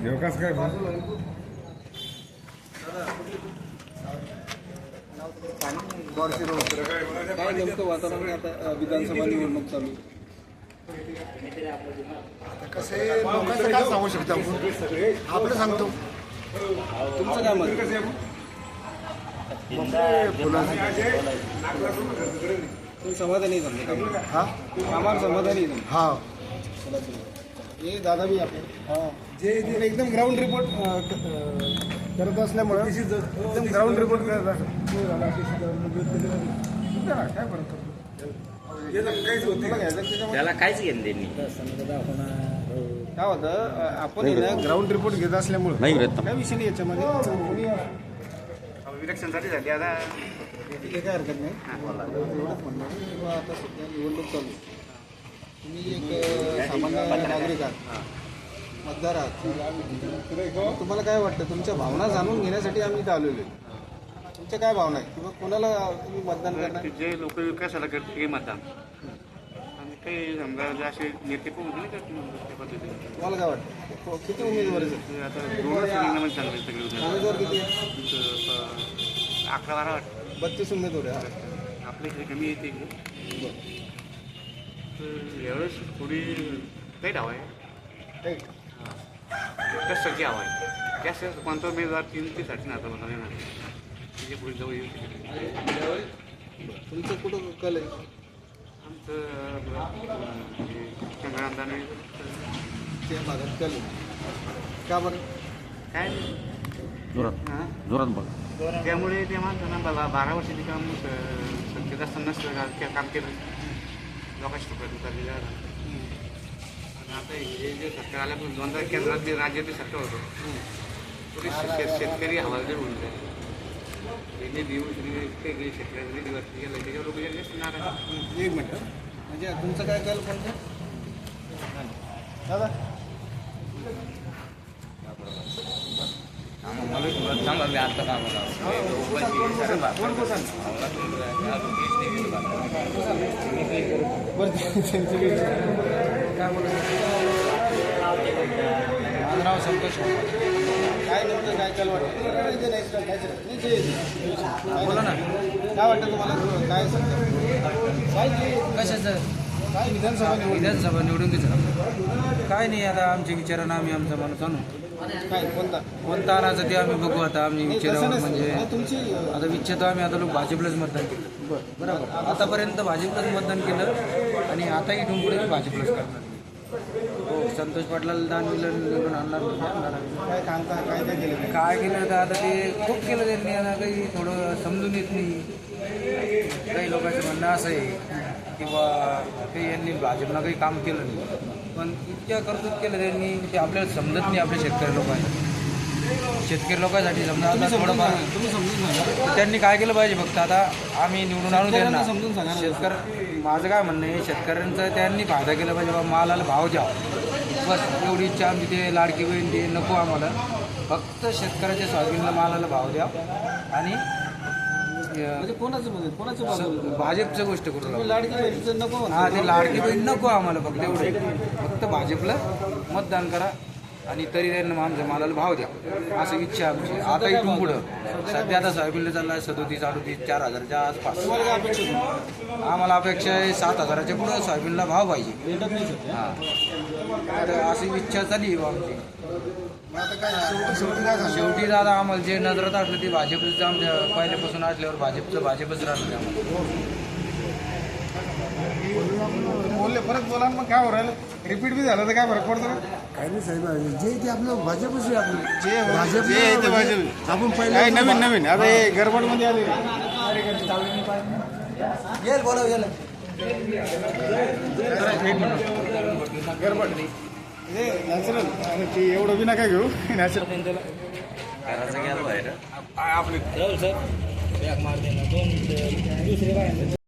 विकास काय मग? काय नेमकं वातावरण आता विधानसभा निवडणूक चालू आहे? कसं आहे, लोकांचं काय सांगू शकतो आपण आपलं सांगतो तुमचं काय मत फुलांचे. तुम्ही समाधानी झाले का? हा आम्हाला समाधानी झाले हा हे दादा मी आपण जे जे एकदम ग्राउंड रिपोर्ट करत असल्यामुळं एकदम ग्राउंड रिपोर्ट करत असं. काय फरक त्याला काहीच घेणं देणे काय होतं आपण ग्राउंड रिपोर्ट घेत असल्यामुळं नाही घेत. काय विषय नाही याच्यामध्ये? इलेक्शनसाठी झाली आता. काय हरकत नाही. आता सध्या निवडणूक चालू. तुम्ही एक सामान्य नागरिक आहात. मतदार आहात. तुम्हाला काय वाटतं? तुमच्या भावना जाणून घेण्यासाठी आम्ही इथं आलेलो आहे. तुमच्या काय भावना आहे किंवा कोणाला तुम्ही मतदान करणार? जे लोक विकासाला करते हे मतदान. आणि काही समजा असे नेते पण होते ना तुम्हाला काय वाटतं? किती उमेदवार आता दोनच रिंगणामध्ये चालले सगळे उमेदवार. किती अकरा बारा वाटतं बत्तीस उमेदवार आहे आपल्या इकडे कमी येते तर यावेळेस थोडी काही हवा आहे हवा आहे कशा कोणता उमेदवार तीन ते साठी नातं मला नाही पुढे तुमचं कुठं कल आहे आमचं त्या भागात कल का बरं काय. जोरात हां? जोरात बघा त्यामुळे ते माणसांना बाबा बारा वर्षाचे काम सत्तेत असताना काम केलं उतरलेलं आहे. आणि आता हे जे सरकार आल्यापासून दोनदा केंद्रात जे राज्यातले सरकार होतं. थोडी शेत- शेतकरी हवालदिल होऊन जाईल. हे जे ते जे शेतकऱ्यांनी दिवस गेले त्याच्यावर लोक. एक मिनिट म्हणजे तुमचं काय कल कोणतं? दादा. काय बोलत माझं नाव संतोष काय नेमकं काय कल वाटतं बोला ना. काय वाटतं तुम्हाला? काय सांगता? काय कशाचं? काय विधानसभा निवडणूक? विधानसभा निवडणुकीचं. काय नाही आता आमच्या विचारानं आम्ही आमचा माणूस आणू. काय कोणता? कोणता आणायचं ते आम्ही बघू आता आम्ही नसतं. म्हणजे तुमची आता इच्छितो आम्ही आता लोक भाजपलाच मतदान केलं. बरोबर आतापर्यंत भाजपलाच मतदान केलं आणि आता इथून पुढे भाजपलाच करणार. हो संतोष पाटलाला दान दिलं निवडून आणणार आणणार आम्ही. काय काय काय केलं काय केलं तर आता ते खूप केलं त्यांनी आता काही थोडं समजून येत नाही. काही लोकांचं म्हणणं असं आहे. किंवा ते यांनी भाजपनं काही काम केलं नाही. पण इतक्या कर्तृत केलं त्यांनी ते आपल्याला समजत नाही आपल्या शेतकरी लोकांना. शेतकरी लोकांसाठी समजा आता थोडंफार त्यांनी काय केलं पाहिजे फक्त आता आम्ही निवडून आणू त्यांना समजून सांगा. शेतकरी माझं काय म्हणणं आहे शेतकऱ्यांचा त्यांनी फायदा केला पाहिजे. बाबा मालाला भाव द्यावा. बस एवढी इच्छा आमची ते लाडकी बहीण ते नको आम्हाला. फक्त शेतकऱ्याच्या सोयाबीनला मालाला भाव द्या आणि म्हणजे कोणाचं म्हणजे? कोणाचं भाजपचं गोष्ट करू लागलो. लाडकी बहिणीचं नको म्हणतो. हा ते लाडकी बहीण नको आम्हाला फक्त एवढे. फक्त भाजपला मतदान करा. आणि तरी त्यांना आमच्या मालाला भाव द्या. असं इच्छा आहे आमची. आता इथून पुढं. सध्या आता सोयाबीनला चालला सदोतीस अडोतीस चार हजारच्या आसपास? आम्हाला अपेक्षा आहे सात हजाराच्या पुढं सोयाबीनला भाव पाहिजे. हा. तर अशी इच्छा झाली आमची. शेवटी दादा आम्हाला जे नजरात असलं ते भाजपचं आमच्या पहिल्यापासून असल्यावर भाजपचं भाजपच राहणार आम्हाला. बोलले परत बोला मग काय हो राहिलं? रिपीट बी झालं तर काय फरक पडतो? काही नाही साहेब जे ते आपलं भाजपच आहे आपलं. जे हो- भाजप जे आहे ते भाजप. आपण काय पहिले नवीन नवीन? आता हे. गडबडमध्ये आले. गडबड. हे नॅचरल ते एवढं बी नका घेऊ. नॅचरल गेलं आपले